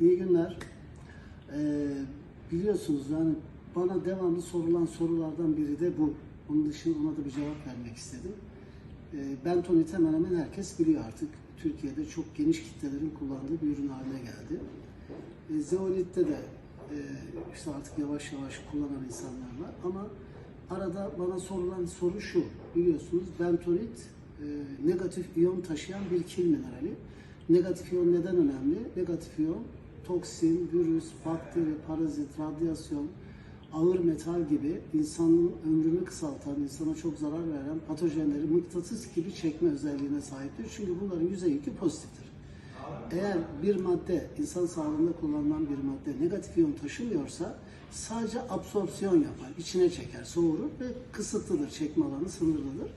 İyi günler. Ee, biliyorsunuz yani bana devamlı sorulan sorulardan biri de bu. Onun dışında ona da bir cevap vermek istedim. Ee, bentonit hemen hemen herkes biliyor artık. Türkiye'de çok geniş kitlelerin kullandığı bir ürün haline geldi. E, zeolitte de e, işte artık yavaş yavaş kullanan insanlar var ama arada bana sorulan soru şu. Biliyorsunuz bentonit e, negatif iyon taşıyan bir kil minerali. Negatif iyon neden önemli? Negatif iyon toksin, virüs, bakteri, parazit, radyasyon, ağır metal gibi insanın ömrünü kısaltan, insana çok zarar veren patojenleri mıknatıs gibi çekme özelliğine sahiptir. Çünkü bunların yüzey yükü pozitiftir. Eğer bir madde, insan sağlığında kullanılan bir madde negatif iyon taşımıyorsa sadece absorpsiyon yapar, içine çeker, soğurur ve kısıtlıdır, çekme alanı sınırlıdır.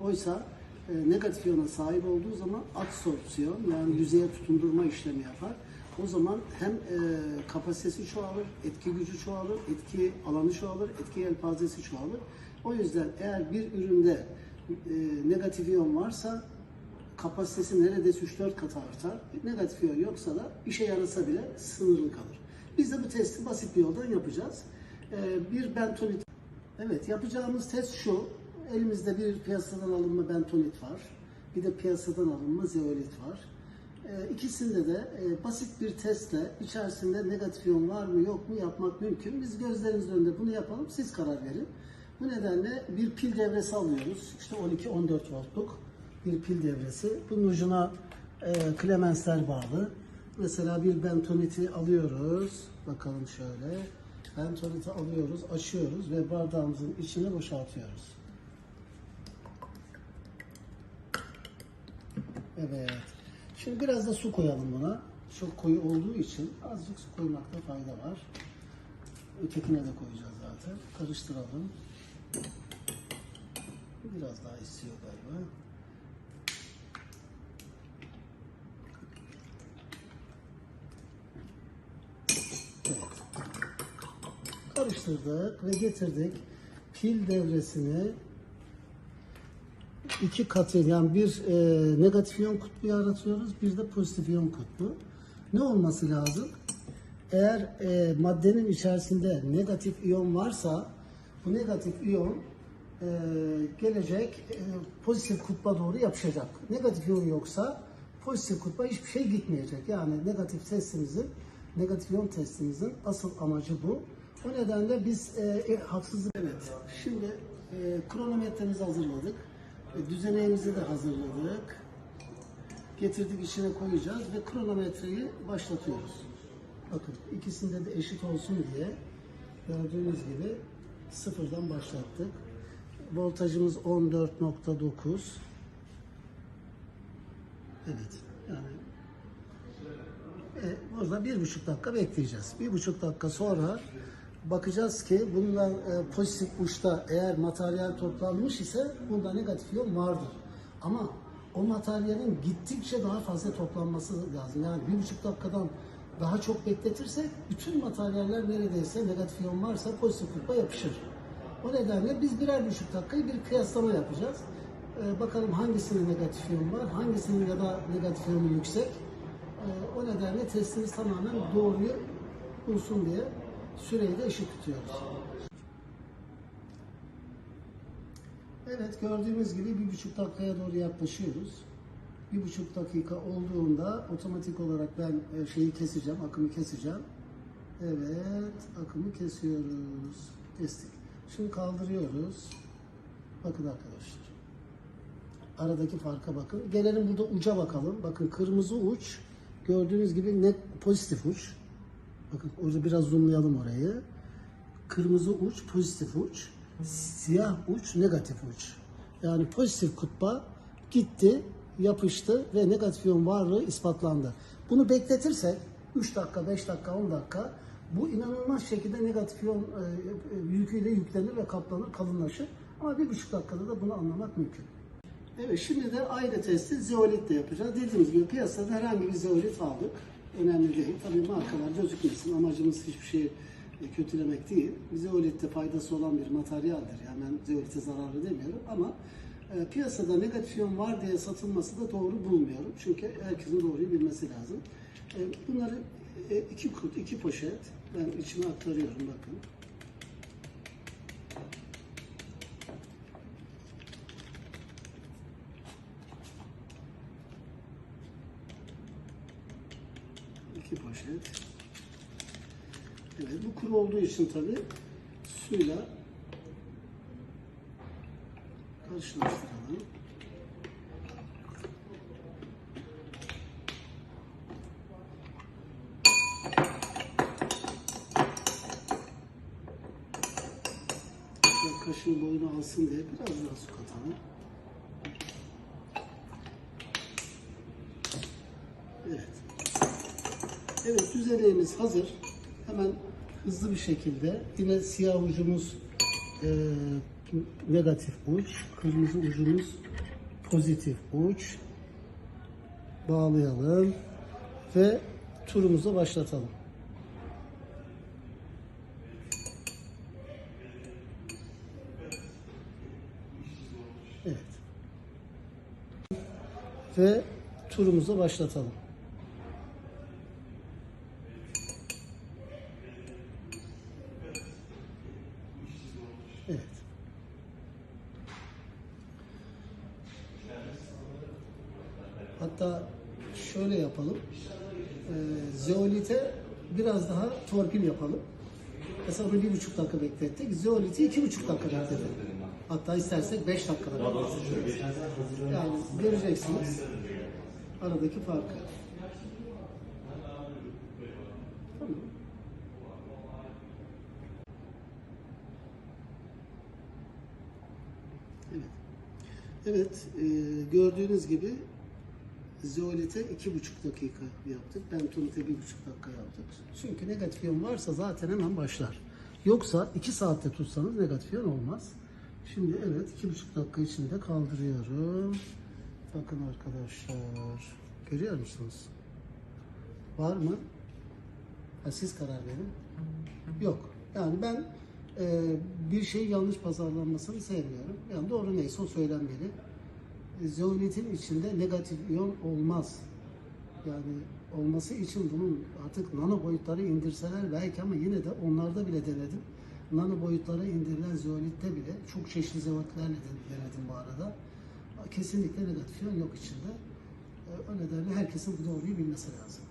Oysa e, negatif iyona sahip olduğu zaman absorpsiyon yani yüzeye tutundurma işlemi yapar. O zaman hem e, kapasitesi çoğalır, etki gücü çoğalır, etki alanı çoğalır, etki yelpazesi çoğalır. O yüzden eğer bir üründe e, negatif iyon varsa kapasitesi neredeyse 3-4 kat artar. Negatif iyon yoksa da işe yarasa bile sınırlı kalır. Biz de bu testi basit bir yoldan yapacağız. E, bir bentonit Evet, yapacağımız test şu. Elimizde bir piyasadan alınma bentonit var. Bir de piyasadan alınma zeolit var. Ee, İkisinde de e, basit bir testle içerisinde negatif iyon var mı yok mu yapmak mümkün. Biz gözlerinizin önünde bunu yapalım, siz karar verin. Bu nedenle bir pil devresi alıyoruz. İşte 12-14 voltluk bir pil devresi. Bunun ucuna e, klemensler bağlı. Mesela bir bentoniti alıyoruz. Bakalım şöyle. Bentoniti alıyoruz, açıyoruz ve bardağımızın içine boşaltıyoruz. Evet. Şimdi biraz da su koyalım buna. Çok koyu olduğu için azıcık su koymakta fayda var. Ötekine de koyacağız zaten. Karıştıralım. Biraz daha istiyor galiba. Evet. Karıştırdık ve getirdik. Pil devresini iki katı yani bir e, negatif iyon kutbu yaratıyoruz, bir de pozitif iyon kutbu. Ne olması lazım? Eğer e, maddenin içerisinde negatif iyon varsa bu negatif iyon e, gelecek e, pozitif kutba doğru yapışacak. Negatif iyon yoksa pozitif kutba hiçbir şey gitmeyecek. Yani negatif testimizin, negatif iyon testimizin asıl amacı bu. O nedenle biz e, e, haksızlık... Evet, şimdi e, kronometremizi hazırladık. Düzeneğimizi de hazırladık. Getirdik içine koyacağız ve kronometreyi başlatıyoruz. Bakın ikisinde de eşit olsun diye gördüğünüz gibi sıfırdan başlattık. Voltajımız 14.9. Evet. Yani e, burada bir buçuk dakika bekleyeceğiz. Bir buçuk dakika sonra bakacağız ki bunlar e, pozitif uçta eğer materyal toplanmış ise bunda negatif iyon vardır. Ama o materyalin gittikçe daha fazla toplanması lazım. Yani bir buçuk dakikadan daha çok bekletirsek bütün materyaller neredeyse negatif iyon varsa pozitif kutba yapışır. O nedenle biz birer buçuk dakikayı bir kıyaslama yapacağız. E, bakalım hangisinin negatif iyon var, hangisinin ya da negatif iyonu yüksek. Ee, o nedenle testimiz tamamen doğruyu bulsun diye süreyi de eşit tutuyoruz. Evet gördüğünüz gibi bir buçuk dakikaya doğru yaklaşıyoruz. Bir buçuk dakika olduğunda otomatik olarak ben e, şeyi keseceğim, akımı keseceğim. Evet, akımı kesiyoruz. Kestik. Şimdi kaldırıyoruz. Bakın arkadaşlar. Aradaki farka bakın. Gelelim burada uca bakalım. Bakın kırmızı uç gördüğünüz gibi net pozitif uç. Bakın orada biraz zoomlayalım orayı. Kırmızı uç pozitif uç. Siyah uç negatif uç. Yani pozitif kutba gitti, yapıştı ve negatif iyon varlığı ispatlandı. Bunu bekletirsek 3 dakika, 5 dakika, 10 dakika bu inanılmaz şekilde negatif iyon e, e, yüküyle yüklenir ve kaplanır, kalınlaşır. Ama bir buçuk dakikada da bunu anlamak mümkün. Evet şimdi de aynı testi zeolitle yapacağız. Dediğimiz gibi piyasada herhangi bir zeolit aldık. Önemli değil. Tabii markalar gözükmesin. Amacımız hiçbir şeyi e, kötülemek değil. Zeolitte faydası olan bir materyaldir. Yani ben zeolite zararlı demiyorum ama e, piyasada negatif iyon var diye satılması da doğru bulmuyorum. Çünkü herkesin doğruyu bilmesi lazım. E, bunları E, iki kut, iki poşet. Ben içine aktarıyorum bakın. İki poşet. Evet, bu kuru olduğu için tabi suyla karşılaştıralım. Kaşın boyunu alsın diye biraz daha su katalım. Evet. Evet düzeneğimiz hazır. Hemen hızlı bir şekilde yine siyah ucumuz e, negatif uç, kırmızı ucumuz pozitif uç. Bağlayalım ve turumuza başlatalım. Evet. Ve turumuza başlatalım. Evet. Hatta şöyle yapalım. Ee, zeolite biraz daha torpil yapalım. Mesela bunu bir buçuk dakika beklettik. Zeoliti iki buçuk dakika bekletelim. Hatta istersek beş dakikada bekletelim. Yani göreceksiniz aradaki farkı. Tamam. Evet. Evet, e, gördüğünüz gibi zeolite iki buçuk dakika yaptık. Bentonite bir buçuk dakika yaptık. Çünkü negatif iyon varsa zaten hemen başlar. Yoksa iki saatte tutsanız negatif iyon olmaz. Şimdi evet iki buçuk dakika içinde kaldırıyorum. Bakın arkadaşlar. Görüyor musunuz? Var mı? Ha, siz karar verin. Yok. Yani ben bir şey yanlış pazarlanmasını sevmiyorum. Yani doğru neyse o söylenmeli. Zeolitin içinde negatif iyon olmaz. Yani olması için bunun artık nano boyutları indirseler belki ama yine de onlarda bile denedim. Nano boyutlara indirilen zeolitte bile çok çeşitli zeolitlerle de denedim bu arada. Kesinlikle negatif iyon yok içinde. E, O nedenle herkesin bu doğruyu bilmesi lazım.